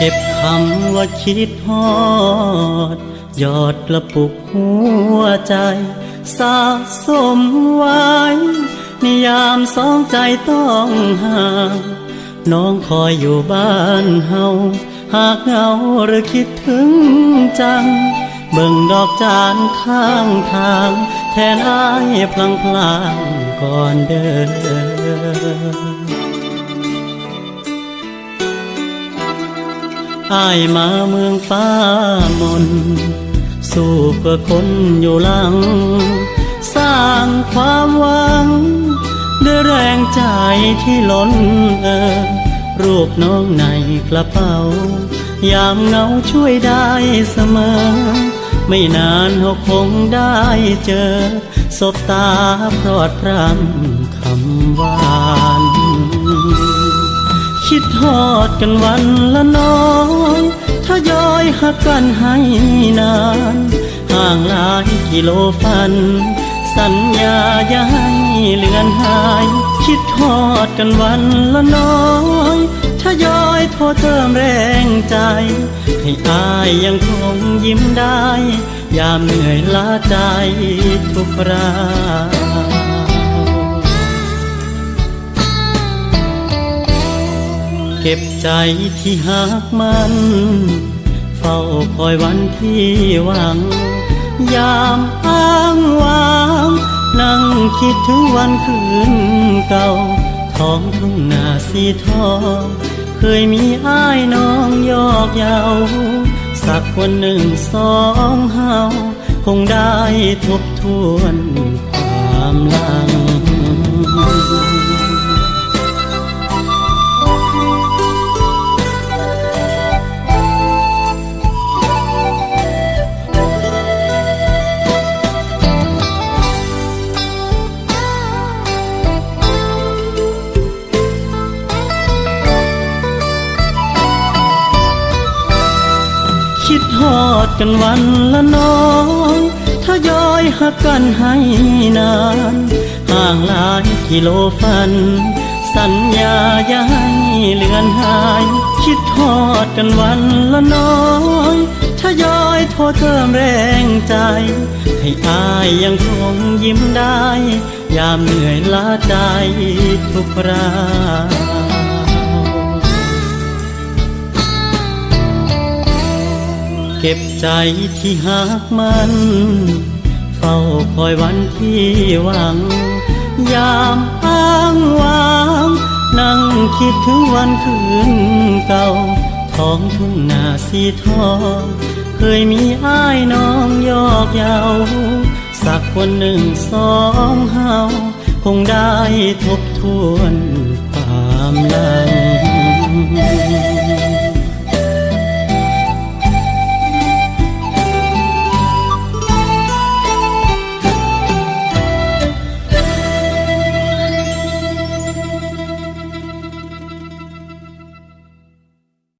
เก็บคำว่าคิดฮอดยอดกระปุกหัวใจ สะสมไว้นิยามสองใจต้องห่างน้องคอยอยู่บ้านเฮา หากเหงาหรือคิดถึงจัง เบิ่งดอกจานข้างทาง แทนอายพลังพลางก่อนเดิน อายมาเมืองฟ้ามน สู้เพื่อคนอยู่หลัง สร้างความหวัง ด้วยแรงใจที่ล้นเออรูปน้องในกระเป๋า ยามเงาช่วยได้เสมอ ไม่นานเราคงได้เจอ สบตาพรอดพรำคำหวาน ดกันวันละน้อยถ้าย้อยหักกันให้นาน ห่างหลายกิโลฟัน สัญญาอย่าให้เลือนหาย คิดทอดกันวันละน้อยถ้าย้อยโทษเติมแรงใจ ให้อายยังคงยิ้มได้ ยามเหนื่อยล้าใจทุกครา เก็บใจที่หักมัน เฝ้าคอยวันที่หวัง ยามอ้างว้าง นั่งคิดถึงวันคืนเก่า ท้องทุ่งนาสีทองเคยมีอ้ายน้องยอกเยาสักวันหนึ่งสองเฮาคงได้ทบทวนความหลัง คิดทอดกันวันละน้อยถ้าย้อยหักกันให้นาน ห่างหลายกิโลฟัน สัญญาอย่าให้เลือนหาย คิดทอดกันวันละน้อยถ้าย้อยโทษเติมแรงใจ ให้อายยังคงยิ้มได้ ยามเหนื่อยล้าใจทุกครา เก็บใจที่หักมัน เฝ้าคอยวันที่หวัง ยามอ้างว้าง นั่งคิดถึงวันคืนเก่า ท้องทุ่งนาสีทองเคยมีอ้ายน้องยอกเยาสักวันหนึ่งสองเฮาคงได้ทบทวน